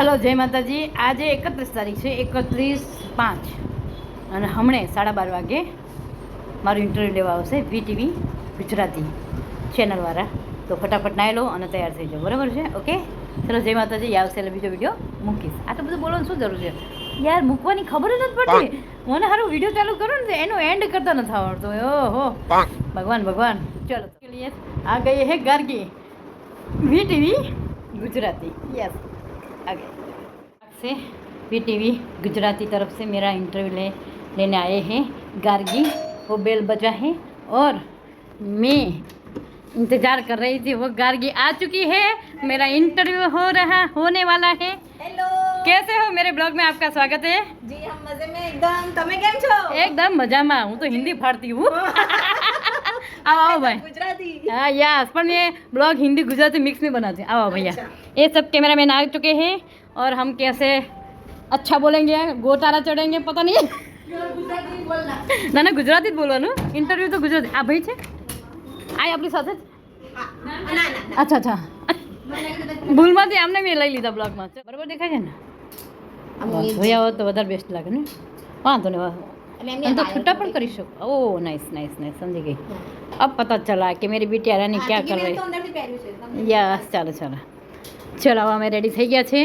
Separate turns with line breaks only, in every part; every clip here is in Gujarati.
હલો જય માતાજી. આજે એકત્રીસ તારીખ છે એકત્રીસ પાંચ. અને હમણે સાડા બાર વાગે મારું ઇન્ટરવ્યૂ લેવા આવશે વીટીવી ગુજરાતી ચેનલવાળા તો ફટાફટ નાઈ લો અને તૈયાર થઈ જાઓ. બરાબર છે? ઓકે? ચલો જય માતાજી. આવશે એટલે બીજો વીડિયો મૂકીશ. આ તો બધું બોલવાનું શું જરૂર છે? યાર મૂકવાની ખબર જ નથી પડતી. મને હારું વીડિયો ચાલુ કરો ને એનો એન્ડ કરતા નથી આવડતો. ઓહો. ભગવાન ભગવાન. ચલો. આ ગઈ હે ગાર્ગી. વીટીવી ગુજરાતી. યસ आगे से वी टीवी गुजराती तरफ से मेरा इंटरव्यू ले लेने आए हैं गार्गी वो बेल बजा है और मैं इंतज़ार कर रही थी वो गार्गी आ चुकी है मेरा इंटरव्यू हो रहा होने वाला है
હેલો
कैसे हो मेरे ब्लॉग में आपका स्वागत है
જી હમ મજે में एकदम તમે કેમ છો
एकदम मजा में हूँ तो हिंदी फाड़ती हूँ आओ आओ भाई
ગુજરાતી
हाँ यस पर ये ब्लॉग हिंदी गुजराती मिक्स में बनाते हैं आओ भैया ये सब कैमरा मैन आ चुके हैं और हम कैसे अच्छा बोलेंगे गोटारा चढ़ेंगे पता नहीं
ગુજરાતી બોલના
ના ના ગુજરાતી જ બોલવાનું ઇન્ટરવ્યૂ તો ગુજરાતી આ ભાઈ છે આ આપણી સાથે જ
હા. ના ના
અચ્છા અચ્છા ભૂલમાંથી આમને મેં લઈ લીધા બ્લોગમાં બરાબર દેખાય છે ને
અમે
જોયા હોત તો વધારે બેસ્ટ લાગે ને વાંધો નહીં વાંધો
એટલે
हम
એમને
तो छुट्टा पण करी શકો ओ नाइस नाइस नाइस समझ गई अब पता चला कि मेरी बेटी रानी क्या कर रही
તો અંદરથી પહેર્યું છે તમને
યસ ચાલો ચાલો ચલો હવે અમે રેડી થઈ ગયા છે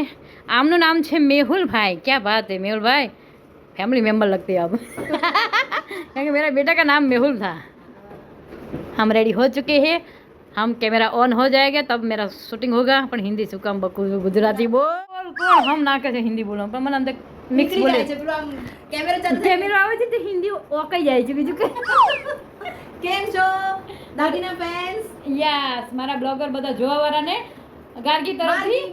આમનું નામ છે મેહુલભાઈ ક્યાં बात है मेहुलभाई फैमिली मेंबर लगते हैं आप क्योंकि मेरा बेटा का नाम मेहुल था हम रेडी हो चुके हैं हम कैमरा ऑन हो जाएगा तब मेरा शूटिंग होगा પણ હિન્દી શું કામ બકુ ગુજરાતી બોલ કોણ હમ ના કહે છે હિન્દી બોલો પણ મને અંદર મિક્સ બોલે.
જાય છે પેલો આમ કેમેરા ચાલુ.
કેમેરો આવે છે તો હિન્દી ઓકાઈ જાય છે બીજું કંઈ.
કેમ છો? દાદીના ફેન્સ
યસ મારા બ્લોગર બધા જોવા વાળાને ગાર્ગી તરફથી.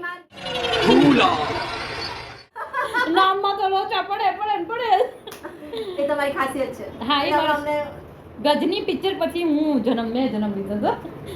નામમાં તો લોચા પડે પડે ને પડે.
એ તમારી ખાસિયત છે.
હા, એ
અમને
ગજની પિક્ચર પછી હું જન્મ મેં જન્મ લીધો હતો.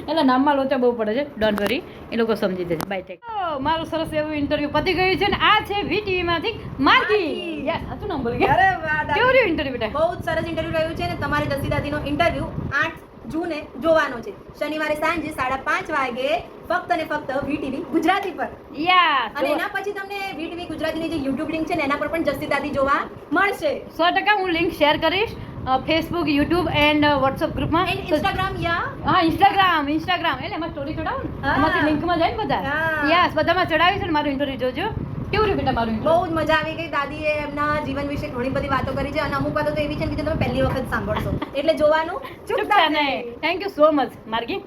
એટલે નામમાં લોચા બહુ પડે છે. ડોન્ટ વરી એ લોકો સમજી જશે. બાય ટેક મારું સરસ એવું ઇન્ટરવ્યુ પતી ગયું છે ને આ છે વીટીવી માંથી માર્ગી.
માર્ગી.
યસ સાચું નામ બોલી?
અરે
કેવું રહ્યું ઇન્ટરવ્યુ બેટા?
બહુ જ સરસ ઇન્ટરવ્યુ રહ્યું છે ને. તમારી દસી દાદીનો ઇન્ટરવ્યુ આઠ જૂને જોવાનો છે. શનિવારે સાંજે સાડા પાંચ વાગે ફક્ત ને ફક્ત વીટીવી ગુજરાતી પર.
યા
અને એના પછી તમને વીટીવી ગુજરાતીની જે યુટ્યુબ લિંક છે ને એના પર પણ જસ્તી દાદી જોવા મળશે.
સો ટકા હું લિંક શેર કરીશ. ફેસબુક યુટ્યુબ એન્ડ વોટ્સઅપ ગ્રુપમાં
ઇન્સ્ટાગ્રામ યા?
હા ઇન્સ્ટાગ્રામ ઇન્સ્ટાગ્રામ એટલે એમાં સ્ટોરી ચડાવું ને. એમાંથી લિંકમાં જાય ને બધા. યસ બધામાં ચડાવી છે ને મારું ઇન્ટરવ્યુ જોજો. કેવું રહ્યું બેટા મારું
બહુ જ મજા આવી ગઈ. દાદીએ એમના જીવન વિશે ઘણી બધી વાતો કરી છે અને અમુક વાતો તો એવી છે કે તમે પહેલી વખત સાંભળશો. એટલે જોવાનું
ચૂકતા નહીં. Thank you so much
Margi.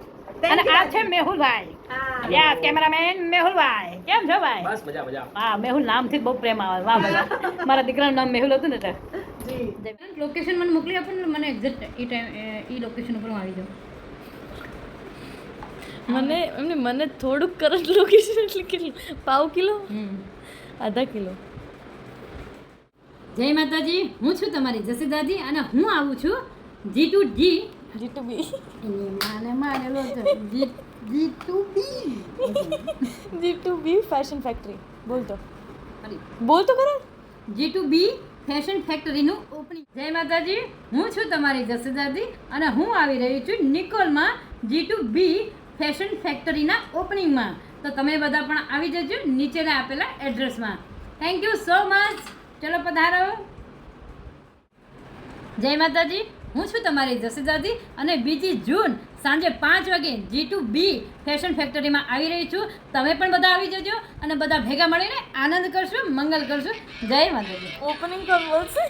અને આ છે મેહુલભાઈ.
હા.
Yes cameraman Mehulbhai. કેમ છો ભાઈ?
બસ મજા મજા.
હા મેહુલ નામથી બહુ પ્રેમ આવે. વાહ મારા દીકરાનું નામ મેહુલ હતું ને એટલે. લોકેશન મને મોકલી આપો ને મને એક્ઝેક્ટ એ ટાઈમ એ લોકેશન ઉપર હું આવી જાઉં.
મને એમને મને થોડુંક કરંટ લોકેશન એટલે કેટલું પાવ કિલો? આધા કિલો.
જય માતાજી હું છું તમારી જસી દાદી અને હું આવું છું G two G
G two B
માને માને લો જી G two B
G two B fashion factory બોલ તો બોલ તો ખરા?
જી ટુ બી ફેશન ફેક્ટરીનું ઓપનિંગ. જય માતાજી, હું છું તમારી જસદાદી અને હું આવી રહી છું નિકોલમાં જી ટુ બી ફેશન ફેક્ટરીના ઓપનિંગમાં. તો તમે બધા પણ આવી જજો નીચેના આપેલા એડ્રેસમાં. થેન્ક યુ સો મચ ચલો પધારો. જય માતાજી. હું છું તમારી જસી દાદી અને બીજી જૂન સાંજે પાંચ વાગે જી ટુ બી ફેશન ફેક્ટરીમાં આવી રહી છું. તમે પણ બધા આવી જજો અને બધા ભેગા મળીને આનંદ કરશું મંગલ કરશું. જય માતાજી.
ઓપનિંગ કોણ બોલશે.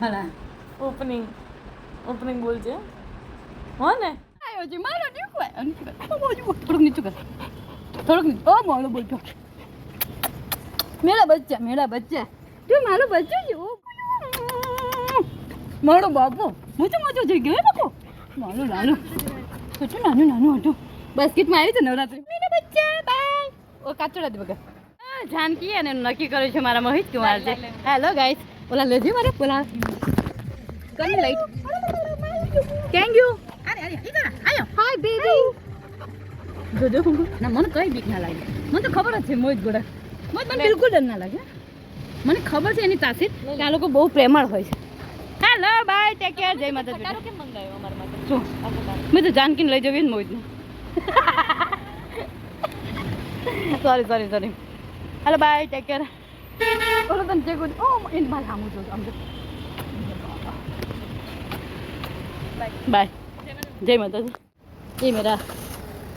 ભલા.
ઓપનિંગ ઓપનિંગ બોલજે. હો ને.
થોડુંક નીચું કર. થોડુંક નીચું. ઓ મારો બોલતો. મેળા બચ્ચા મેળા બચ્ચા. તું મારો બચ્ચો છે મારો બાપો હું. તો મજો જઈ ગયો બાપો. મારો લાલો કેટલું નાનું નાનું હતું. બાસ્કેટમાં આવી છે નવરાત્રી. મેરા બચ્ચા બાય ઓ કાચોડા દે બગા જાનકી અને નક્કી કર્યું છે મારા મોહિત કુમાર છે. હેલો ગાઈસ ઓલા લેજો મારે પોલા. કની લાઈટ થેન્ક યુ અરે અરે ઈગા આયો. હાય બેબી જોજો. ના મને કઈ બીક ના લાગે. મને તો ખબર જ છે મોહિત ગોડા. મને બિલકુલ ડર ના લાગે. મને ખબર છે એની તાસીર કે આ લોકો બહુ પ્રેમળ હોય છે. હાલો બાય ટેક કેર જય માતાજી.
તારું કેમ મંગાયો અમાર માટે?
જો મેં તો જાનકીન લઈ જવી ને મોજ સોરી સોરી સોરી હાલો બાય ટેક કેર ઓલો તને જે ગુડ ઓ ઇન માલ હામુ જો આમ બાય જય માતાજી. એ મેરા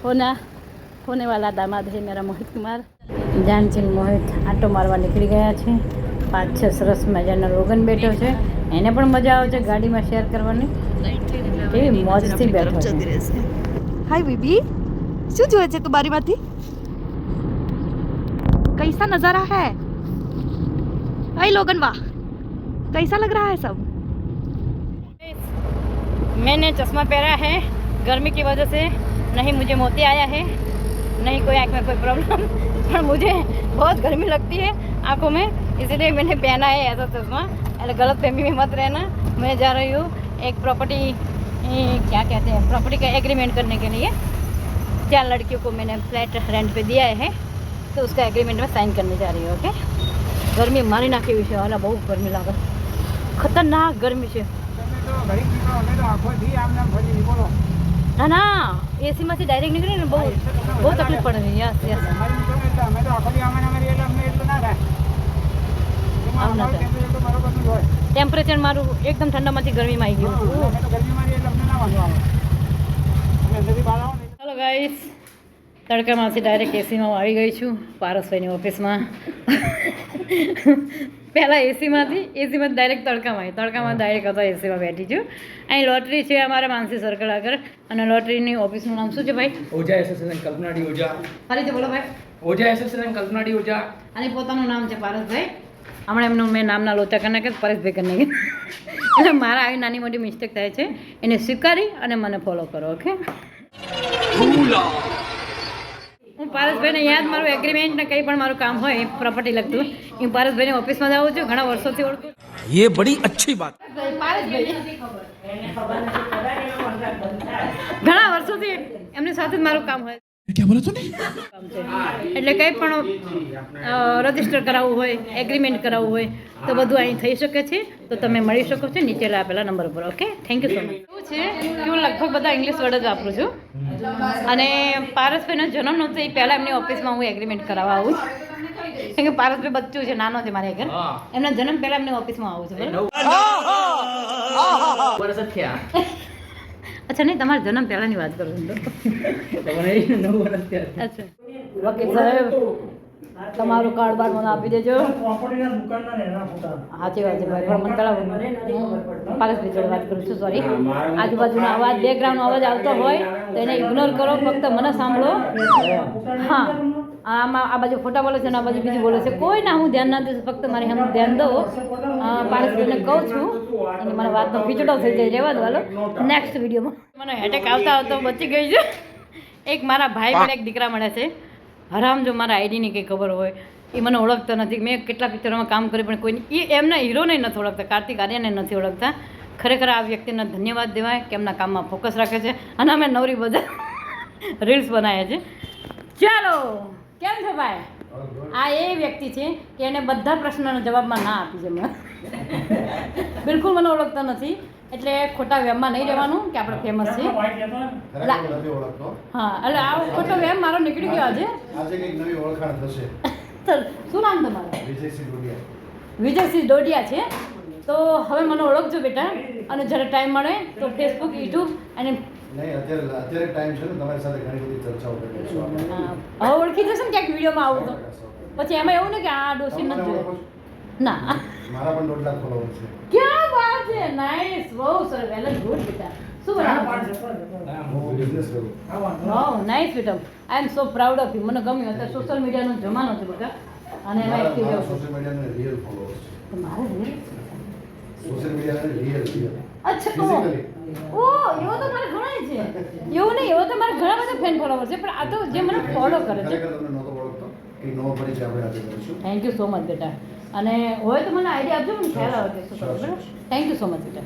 હોના હોને વાલા દામાદ હે મેરા મોહિત કુમાર. જાનચીન મોહિત આટો મારવા નીકળી ગયા છે. પાંચ છ સરસ મજાનો રોગન બેઠો છે. એને પણ મજા આવે છે ગાડીમાં શેર કરવાની કેવી મોજથી બેઠો છે
હાય બેબી શું જોવે છે તું બારીમાંથી कैसा नज़ारा है हाय लोगन वाह कैसा लग रहा है सब
मैंने चश्मा पहना है गर्मी की वजह से नहीं मुझे मोती आया है नहीं कोई आँख में कोई प्रॉब्लम पर मुझे बहुत गर्मी लगती है आंखों में इसीलिए मैंने पहना है ऐसा चश्मा अरे गलत फहमी में मत रहना मैं जा रही हूँ एक प्रॉपर्टी क्या कहते हैं प्रॉपर्टी का एग्रीमेंट करने के लिए चार लड़कियों को मैंने फ्लैट रेंट पे दिया है तो उसका एग्रीमेंट में साइन करने जा रही हूँ ओके गर्मी मारी નાખી છે અને બહુ ગરમી લાગે ખતરનાક ગરમી છે ના ના એસીમાંથી ડાયરેક્ટ નીકળે ને બહુ બહુ તકલીફ પડે છે યસ યસ ટેમ્પરેચર મારું એકદમ ઠંડામાંથી ગરમીમાં આવી ગયું હેલો ગાઈસ તડકામાંથી ડાયરેક્ટ એસીમાં આવી ગઈ છું. પારસભાઈની ઓફિસમાં પહેલાં એસીમાંથી એસીમાં ડાયરેક્ટ તડકામાં આવી. તડકામાં ડાયરેક્ટ હતા એસીમાં બેઠી છું. અહીં લોટરી છે અમારા માનસી સર્કલ આગળ. અને લોટરીની ઓફિસનું નામ શું છે ભાઈ?
ઓજા એસોસિએશન કલ્પનાડી ઓજા.
ફરીથી બોલો ભાઈ.
ઓજા એસોસિએશન કલ્પનાડી ઓજા.
અને પોતાનું નામ છે પારસભાઈ. હમણાં એમનું મેં નામના લોચા કરી નાખ્યા પરેશભાઈ કરી નાખ્યા. એટલે મારા આવી નાની મોટી મિસ્ટેક થાય છે. એને સ્વીકારી અને મને ફોલો કરો ઓકે હું પારસભાઈને યાદ મારું એગ્રીમેન્ટ ને કંઈ પણ મારું કામ હોય પ્રોપર્ટી લગતું. હું પારસભાઈને ઓફિસમાં જાઉં છું ઘણા વર્ષોથી ઓળખું
યે બડી અચ્છી વાત.
પારસભાઈ. ઘણા વર્ષોથી એમની સાથે જ મારું કામ હોય. એટલે કંઈ પણ રજિસ્ટર કરાવવું હોય એગ્રીમેન્ટ કરાવવું હોય તો બધું અહીં થઈ શકે છે. તો તમે મળી શકો છો નીચે આપેલા નંબર પર okay thank you so much એવું છે? કે હું લગભગ બધા ઇંગ્લિશ વર્ડ જ વાપરું છું. અને પારસભાઈનો જન્મ નહોતો એ પહેલાં એમની ઓફિસમાં હું એગ્રીમેન્ટ કરાવવા આવું કેમ કે પારસભાઈ બચ્ચું છે નાનો છે મારે ઘર. એમના જન્મ પહેલાં એમની ઓફિસમાં આવું છું બરાબર? અચ્છા નહીં તમારા જન્મ પહેલાંની વાત કરું અચ્છા. તમારું કાર્ડ બાર મને આપી દેજો. સાચી વાત છે ભાઈ પણ મને હું પારસભાઈ જોડે વાત કરું છું સોરી આજુબાજુનો અવાજ બેકગ્રાઉન્ડનો અવાજ આવતો હોય તો એને ઇગ્નોર કરો ફક્ત મને સાંભળો. હા. આમાં આ બાજુ ફોટા બોલે છે અને આ બાજુ બીજું બોલે છે. કોઈ ના હું ધ્યાન ના દઉં ફક્ત મારી હમ ધ્યાન દો અ, કહું છું. અને મને વાતનો ખીચડો થઈ જાય રહેવા દો હાલો. નેક્સ્ટ વિડીયોમાં. મને હેટેક આવતા આવતા બચી ગઈ છે. એક મારા ભાઈ પણ એક દીકરા મળે છે. હરામ જો મારા આઈડીની કંઈ ખબર હોય એ મને ઓળખતો નથી. મેં કેટલા પિક્ચરોમાં કામ કર્યું પણ કોઈ એ એમના હીરોને નથી ઓળખતા કાર્તિક આર્યને નથી ઓળખતા. ખરેખર આ વ્યક્તિને ધન્યવાદ દેવાય કે એમના કામમાં ફોકસ રાખે છે. અને અમે નવરી બધા રીલ્સ બનાવ્યા છે ચાલો! કેમ છો ભાઈ? આ એ વ્યક્તિ છે કે એને બધા પ્રશ્નોના જવાબમાં ના આપી છે મને. બિલકુલ મને ઓળખતા નથી એટલે ખોટા વેમમાં નહીં રહેવાનું કે આપણે ફેમસ
ઓળખતો.
હા એટલે આ ખોટો વેમ મારો નીકળી ગયો આજે.
આજે કંઈક નવી ઓળખાણ થશે.
શું નામ તમારું?
વિજયસિંહ ડોડિયા.
વિજયસિંહ ડોડિયા છે. તો હવે મને ઓળખજો બેટા. અને જ્યારે ટાઈમ મળે તો ફેસબુક યુટ્યુબ અને
નહીં અત્યારે અત્યારે ટાઈમ છે ને તમારી સાથે ઘણી બધી ચર્ચાઓ કરીશું આપણે.
હવે ઓળખી જશે ને ક્યાંક વિડીયોમાં આવું તો. પછી એમાં એવું ને કે આ ડોસી નથી જોયો ના.
મારા પણ દોઢ લાખ ફોલોવર છે.
ક્યાં વાત છે? નાઇસ બહુ સર વેલ ગુડ બેટા શું
હું બિઝનેસ કરું.
બેટા I am so proud of you મને ગમ્યું. અત્યારે સોશિયલ મીડિયાનો જમાનો છે બધા અને એમાં એક્ટિવ રહો
સોશિયલ મીડિયાના રિયલ ફોલોવર્સ છે.
તો મારે
સોશિયલ મીડિયાના રિયલ રિયલ
અચ્છા. ઓ એવો તો મારે ઘણા છે. એવું નહીં એવો તો મારે ઘણા બધા ફેન ફોલોવર છે પણ આ તો જે મને ફોલો કરે છે. થેન્ક યુ સો મચ બેટા. અને હોય તો મને આઈડિયા આપજો મને ખ્યાલ આવે કે શું કરું બરાબર? થેન્ક યુ સો મચ બેટા.